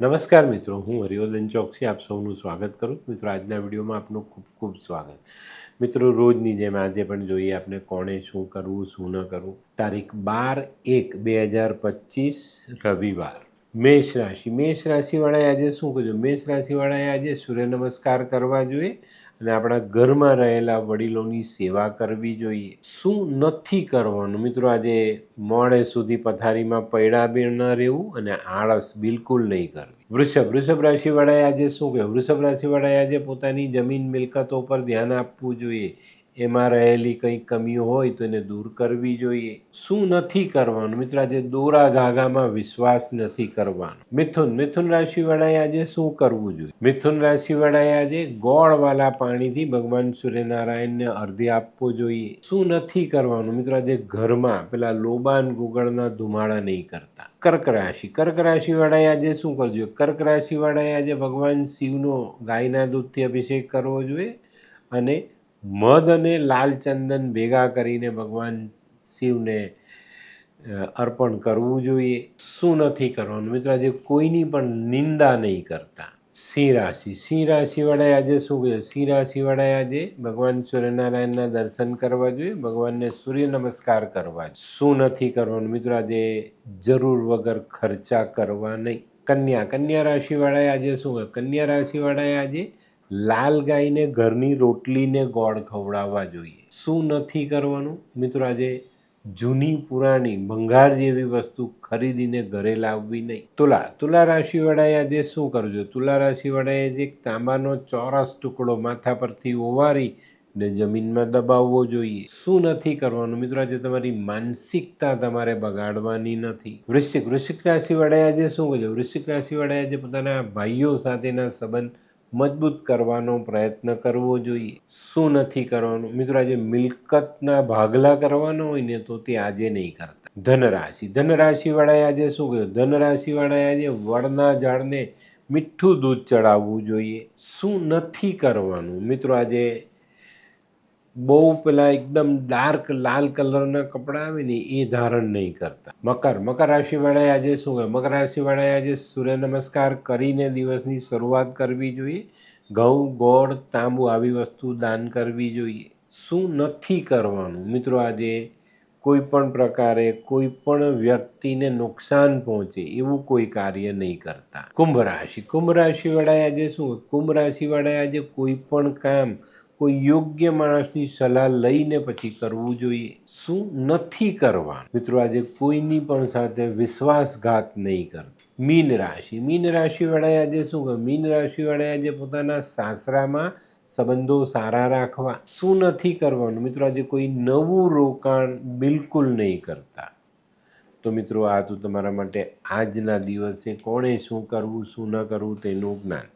નમસ્કાર મિત્રો, હું હરિવર્ધન ચોકસી, આપ સૌનું સ્વાગત કરું. મિત્રો, આજના વિડીયોમાં આપનું ખૂબ ખૂબ સ્વાગત. મિત્રો, રોજની જેમ આજે પણ જોઈએ આપણે કોણે શું કરવું, શું ન કરવું. તારીખ બાર એક બે હજાર પચીસ, રવિવાર. મેષ રાશિ. મેષ રાશિવાળાએ આજે શું કરજો મેષ રાશિવાળાએ આજે સૂર્ય નમસ્કાર કરવા જોઈએ. અને આપણા ઘરમાં રહેલા વડીલોની સેવા કરવી જોઈએ. શું નથી કરવાનું? મિત્રો, આજે મોડે સુધી પથારીમાં પૈડા બી ન રહેવું અને આળસ બિલકુલ નહીં કરવી. વૃષભ વૃષભ રાશિવાળાએ આજે શું કહે વૃષભ રાશિવાળાએ આજે પોતાની જમીન મિલકતો પર ધ્યાન આપવું જોઈએ. એમાં રહેલી કંઈ કમીઓ હોય તો એને દૂર કરવી જોઈએ. શું નથી કરવાનું? મિત્ર, આજે દોરા ધાગામાં વિશ્વાસ નથી કરવાનો. મિથુન મિથુન રાશિવાળાએ આજે શું કરવું જોઈએ? મિથુન રાશિવાળાએ આજે ગોળવાલા પાણીથી ભગવાન સૂર્યનારાયણને અર્ધી આપવો જોઈએ. શું નથી કરવાનું? મિત્ર, આજે ઘરમાં પેલા લોબાન ગુગળના ધુમાડા નહીં કરતા. કર્ક રાશિ. કર્ક રાશિવાળાએ આજે શું કરવું જોઈએ? કર્ક રાશિવાળાએ આજે ભગવાન શિવનો ગાયના દૂધથી અભિષેક કરવો જોઈએ અને મધ અને લાલ ચંદન ભેગા કરીને ભગવાન શિવને અર્પણ કરવું જોઈએ. શું નથી કરવાનું? મિત્રો, આજે કોઈની પણ નિંદા નહીં કરતા. સિંહ રાશિ. સિંહ રાશિવાળાએ આજે શું કહ્યું? સિંહ રાશિવાળાએ આજે ભગવાન સૂર્યનારાયણના દર્શન કરવા જોઈએ, ભગવાનને સૂર્ય નમસ્કાર કરવા શું નથી કરવાનું? મિત્રો, આજે જરૂર વગર ખર્ચા કરવા નહીં. કન્યા. કન્યા રાશિવાળાએ આજે શું કન્યા રાશિવાળાએ આજે લાલ ગાયને ઘરની રોટલીને ગોળ ખવડાવવા જોઈએ. શું નથી કરવાનું? મિત્રો, આજે જૂની, પુરાણી, ભંગાર જેવી વસ્તુ ખરીદીને ઘરે લાવવી નહીં. તુલા તુલા રાશિવાળાએ આજે શું કરજો? તુલા રાશિવાળાએ જે તાંબાનો ચોરસ ટુકડો માથા પરથી ઓવારી ને જમીનમાં દબાવવો જોઈએ. શું નથી કરવાનું? મિત્રો, આજે તમારી માનસિકતા તમારે બગાડવાની નથી. વૃશ્ચિક વૃશ્ચિક રાશિવાળાએ આજે શું કરજો વૃશ્ચિક રાશિવાળાએ આજે પોતાના ભાઈઓ સાથેના સંબંધ મજબૂત કરવાનો પ્રયત્ન કરવો જોઈએ. શું નથી કરવાનું? મિત્રો, આજે મિલકતના ભાગલા કરવાનો હોય ને, તો તે આજે નહીં કરતા. ધનરાશિ. ધનરાશિવાળાએ આજે શું કહ્યું ધનરાશિવાળાએ આજે વડના ઝાડને મીઠું દૂધ ચડાવવું જોઈએ. શું નથી કરવાનું? મિત્રો, આજે બહુ પેલા એકદમ ડાર્ક લાલ કલરના કપડાં આવે ને એ ધારણ નહીં કરતા. મકર મકર રાશિવાળાએ આજે શું કહે મકર રાશિવાળાએ આજે સૂર્ય નમસ્કાર કરીને દિવસની શરૂઆત કરવી જોઈએ. ઘઉં, ગોળ, તાંબુ આવી વસ્તુ દાન કરવી જોઈએ. શું નથી કરવાનું? મિત્રો, આજે કોઈ પણ પ્રકારે કોઈ પણ વ્યક્તિને નુકસાન પહોંચે એવું કોઈ કાર્ય નહીં કરતા. કુંભ રાશિ, કુંભ રાશિવાળાએ આજે શું કુંભ રાશિવાળાએ આજે કોઈ પણ કામ કોઈ યોગ્ય માણસની સલાહ લઈને પછી કરવું જોઈએ. શું નથી કરવાનું? મિત્રો, આજે કોઈની પણ સાથે વિશ્વાસઘાત નહીં કરતા. મીન રાશિ. મીન રાશિવાળાએ આજે શું કહ્યું મીન રાશિવાળાએ આજે પોતાના સાસરામાં સંબંધો સારા રાખવા. શું નથી કરવાનું? મિત્રો, આજે કોઈ નવું રોકાણ બિલકુલ નહીં કરતા. તો મિત્રો, આ તો તમારા માટે આજના દિવસે કોણે શું કરવું, શું ન કરવું તેનું જ્ઞાન.